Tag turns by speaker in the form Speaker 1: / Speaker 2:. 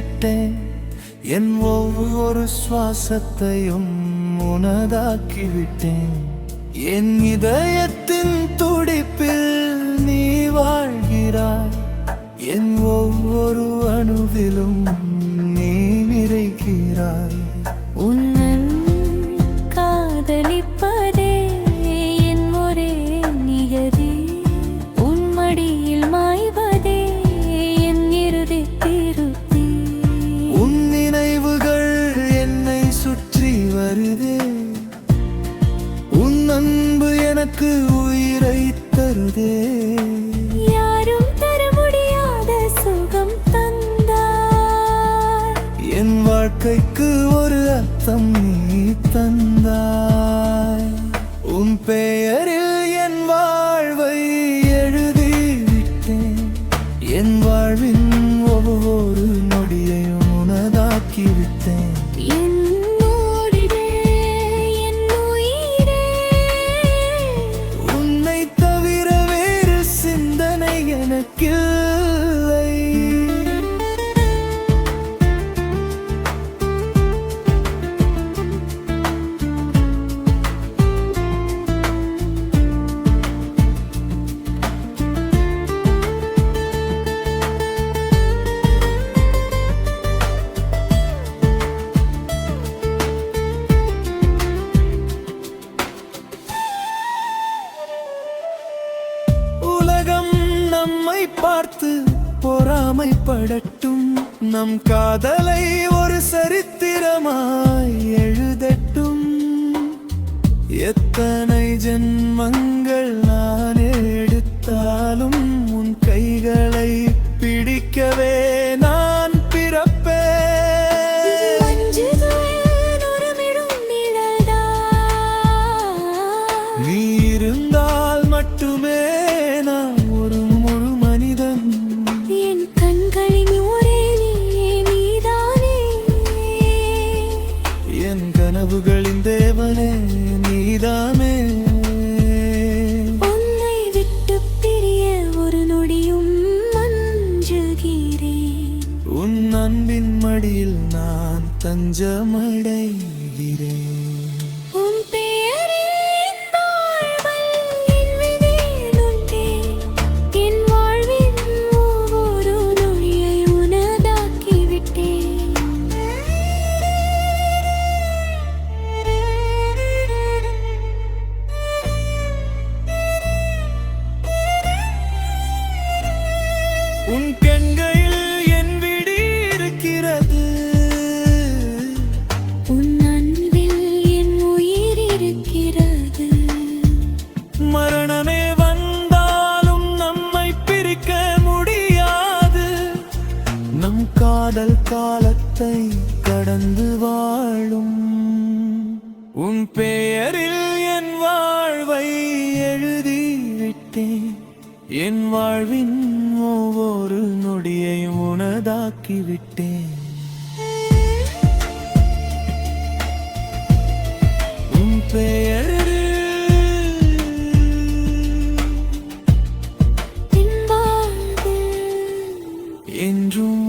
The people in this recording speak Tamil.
Speaker 1: விட்டேன் என் ஒவ்வொரு சுவாசத்தையும் உனதாக்கிவிட்டேன். என் இதயத்தின் துடிப்பில் நீ வாழ்கிறாய். என் ஒவ்வொரு அணுவிலும் எனக்கு உயிரை தருதே.
Speaker 2: யாரும் தர முடியாத சுகம் தந்தாய்
Speaker 1: என் வாழ்க்கைக்கு ஒரு அர்த்தம் நீ தந்தாய். உன் பெயரில் பார்த்து பொறாமைப்படட்டும். நம் காதலை ஒரு சரித்திரமாய் எழுதட்டும். எத்தனை ஜென்மங்கள் நான் எடுத்தாலும் உன் கைகளை நீதாமே
Speaker 2: உன்னை விட்டு பிரிய ஒரு நொடியும் மஞ்சுகிறேன்.
Speaker 1: உன் அன்பின் மடியில் நான் தஞ்சமடைகிறேன். காலத்தை கடந்து வாழும். உன் பெயரில் என் வாழ்வை எழுதி விட்டேன் என் வாழ்வின் ஒவ்வொரு நொடியை உனதாக்கி விட்டேன் உன் பெயர் என்றும்